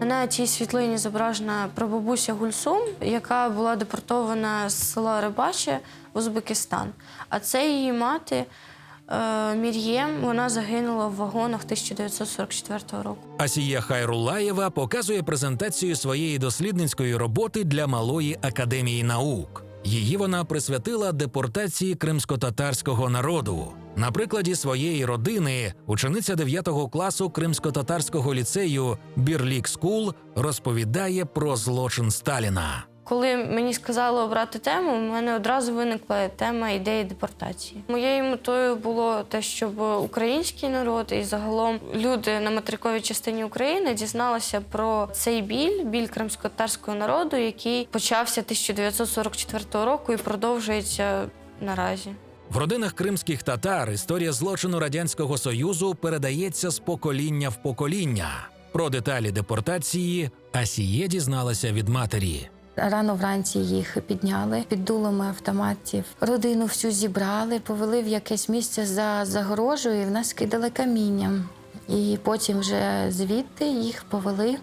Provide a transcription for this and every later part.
На цій світлині зображена прабабуся Гульсум, яка була депортована з села Рибаче в Узбекистан. А це її мати е, Мір'єм. Вона загинула в вагонах 1944 року. Асія Хайрулаєва показує презентацію своєї дослідницької роботи для Малої академії наук. Її вона присвятила депортації кримсько-татарського народу. На прикладі своєї родини учениця 9 класу кримсько-татарського ліцею Бірлік Скул розповідає про злочин Сталіна. Коли мені сказали обрати тему, у мене одразу виникла тема ідеї депортації. Моєю метою було те, щоб український народ і загалом люди на материковій частині України дізналися про цей біль, біль кримсько-татарського народу, який почався 1944 року і продовжується наразі. В родинах кримських татар історія злочину радянського союзу передається з покоління в покоління. Про деталі депортації Асіє дізналася від матері. Рано вранці їх підняли під дулами автоматів. Родину всю зібрали, повели в якесь місце за загорожею, і в нас кидали камінням. І потім вже звідти їх повели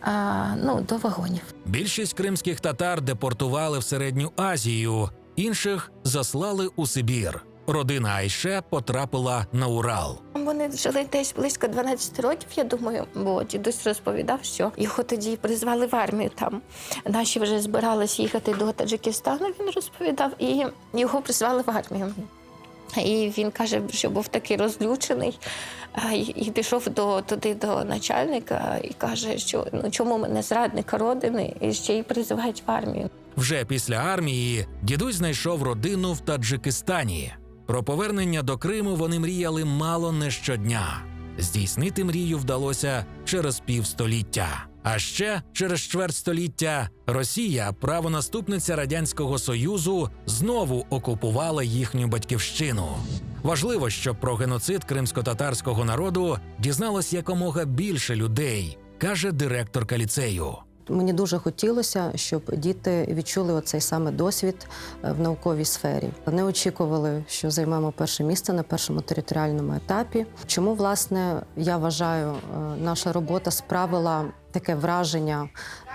а, ну, до вагонів. Більшість кримських татар депортували в середню Азію, інших заслали у Сибір. Родина Айше потрапила на Урал. Вони жили десь близько 12 років, я думаю, бо дідусь розповідав, що його тоді призвали в армію там. Наші вже збирались їхати до Таджикистану, він розповідав, і його призвали в армію. І він каже, що був такий розлючений, і пішов до, туди до начальника і каже, що ну чому мене зрадника родини і ще й призивають в армію. Вже після армії дідусь знайшов родину в Таджикистані. Про повернення до Криму вони мріяли мало не щодня. Здійснити мрію вдалося через півстоліття. А ще через чверть століття Росія, правонаступниця радянського союзу, знову окупувала їхню батьківщину. Важливо, щоб про геноцид кримсько-татарського народу дізналось якомога більше людей, каже директорка ліцею. Мені дуже хотілося, щоб діти відчули оцей саме досвід е, в науковій сфері. Не очікували, що займемо перше місце на першому територіальному етапі. Чому власне я вважаю, е, наша робота справила таке враження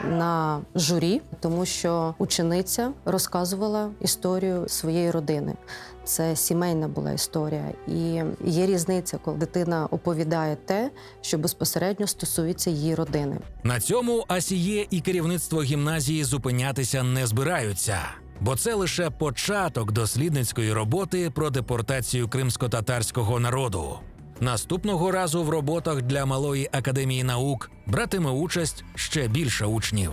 на журі, тому що учениця розказувала історію своєї родини. Це сімейна була історія, і є різниця, коли дитина оповідає те, що безпосередньо стосується її родини. На цьому Асіє і керівництво гімназії зупинятися не збираються, бо це лише початок дослідницької роботи про депортацію кримсько-татарського народу. Наступного разу в роботах для малої академії наук братиме участь ще більше учнів.